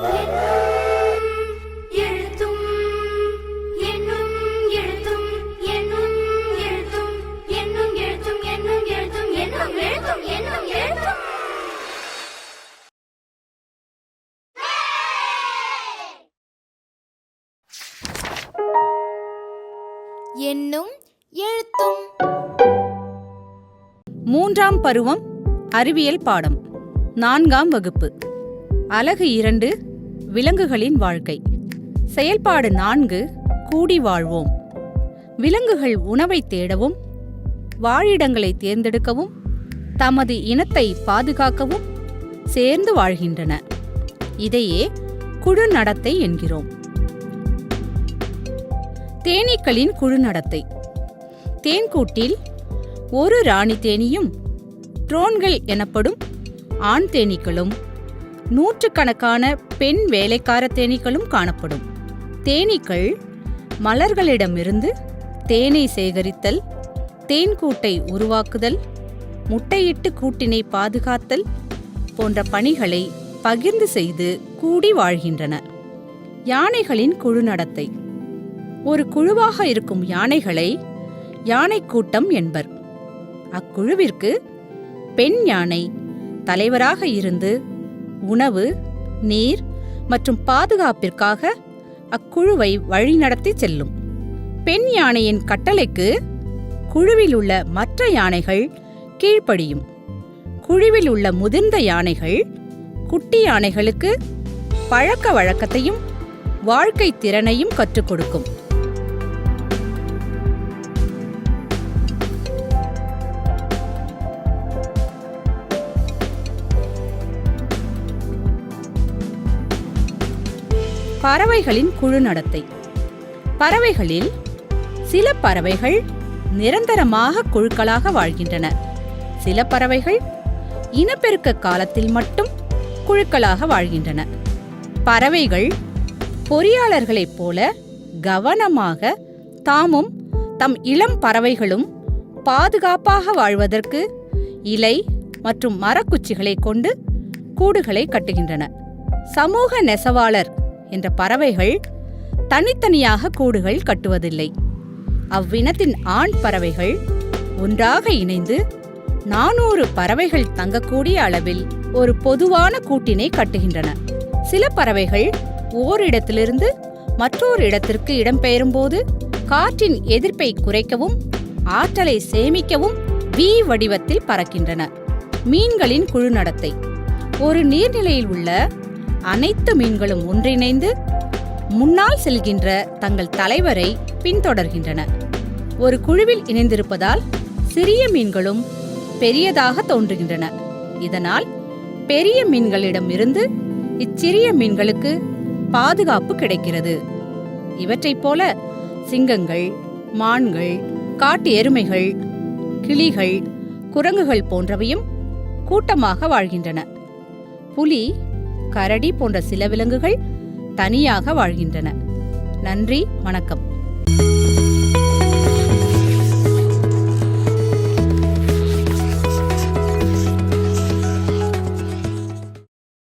என்னும் எழுத்தும் மூன்றாம் பருவம் அறிவியல் பாடம். நான்காம் வகுப்பு. அலகு இரண்டு விலங்குகளின் வாழ்க்கை. செயல்பாடு நான்கு கூடி வாழ்வோம். விலங்குகள் உணவை தேடவும் வாழிடங்களை தேர்ந்தெடுக்கவும் தமது இனத்தை பாதுகாக்கவும் சேர்ந்து வாழ்கின்றன. இதையே குழு நடத்தை என்கிறோம். தேனீக்களின் குழு நடத்தை தேன்கூட்டில் ஒரு ராணி தேனியும் ட்ரோன்கள் எனப்படும் ஆண் தேனீக்களும் நூற்றுக்கணக்கான பெண் வேலைக்கார தேனீக்களும் காணப்படும். தேனீக்கள் மலர்களிடமிருந்து தேனை சேகரித்தல் தேன்கூட்டை உருவாக்குதல் முட்டையிட்டு கூட்டினை பாதுகாத்தல் போன்ற பணிகளை பகிர்ந்து செய்து கூடி வாழ்கின்றன. யானைகளின் குழு நடத்தை. ஒரு குழுவாக இருக்கும் யானைகளை யானை கூட்டம் என்பர். அக்குழுவிற்கு பெண் யானை தலைவராக இருந்து உணவு நீர் மற்றும் பாதுகாப்பிற்காக அக்குழுவை வழிநடத்தி செல்லும். பெண் யானையின் கட்டளைக்கு குழுவில் உள்ள மற்ற யானைகள் கீழ்ப்படியும். குழுவில் உள்ள முதிர்ந்த யானைகள் குட்டி யானைகளுக்கு பழக்க வழக்கத்தையும் வாழ்க்கை திறனையும் கற்றுக் கொடுக்கும். பறவைகளின் குழு நடத்தை. பறவைகளில் சில பறவைகள் நிரந்தரமாக குழுக்களாக வாழ்கின்றன. சில பறவைகள் இனப்பெருக்க காலத்தில் மட்டும் குழுக்களாக வாழ்கின்றன. பறவைகள் பொறியாளர்களைப் போல கவனமாக தாமும் தம் இளம் பறவைகளும் பாதுகாப்பாக வாழ்வதற்கு இலை மற்றும் மரக்குச்சிகளை கொண்டு கூடுகளை கட்டுகின்றன. சமூக நெசவாளர் என்ற பறவைகள் தனித்தனியாக கூடுகள் கட்டுவதில்லை. அவ்வினத்தின் ஆண் பறவைகள் ஒன்றாக இணைந்து நானூறு பறவைகள் தங்கக்கூடிய அளவில் ஒரு பொதுவான கூட்டினை கட்டுகின்றன. சில பறவைகள் ஓரிடத்திலிருந்து மற்றொரு இடத்திற்கு இடம்பெயரும்போது காற்றின் எதிர்ப்பை குறைக்கவும் ஆற்றலை சேமிக்கவும் வி வடிவத்தில் பறக்கின்றன. மீன்களின் குழு நடத்தை ஒரு நீர்நிலையில் உள்ள அனைத்து மீன்களும் ஒன்றிணைந்து முன்னால் செல்கின்ற தங்கள் தலைவரை பின்தொடர்கின்றன ஒரு குழுவில் இணைந்திருப்பதால் சிறிய மீன்களும் பெரியதாக தோன்றுகின்றன. இதனால் பெரிய மீன்களிடமிருந்து இச்சிறிய மீன்களுக்கு பாதுகாப்பு கிடைக்கிறது. இவற்றைப் போல சிங்கங்கள் மான்கள் காட்டு எருமைகள் கிளிகள் குரங்குகள் போன்றவையும் கூட்டமாக வாழ்கின்றன. புலி கரடி போன்ற சில விலங்குகள் தனியாக வாழ்கின்றன. நன்றி வணக்கம்.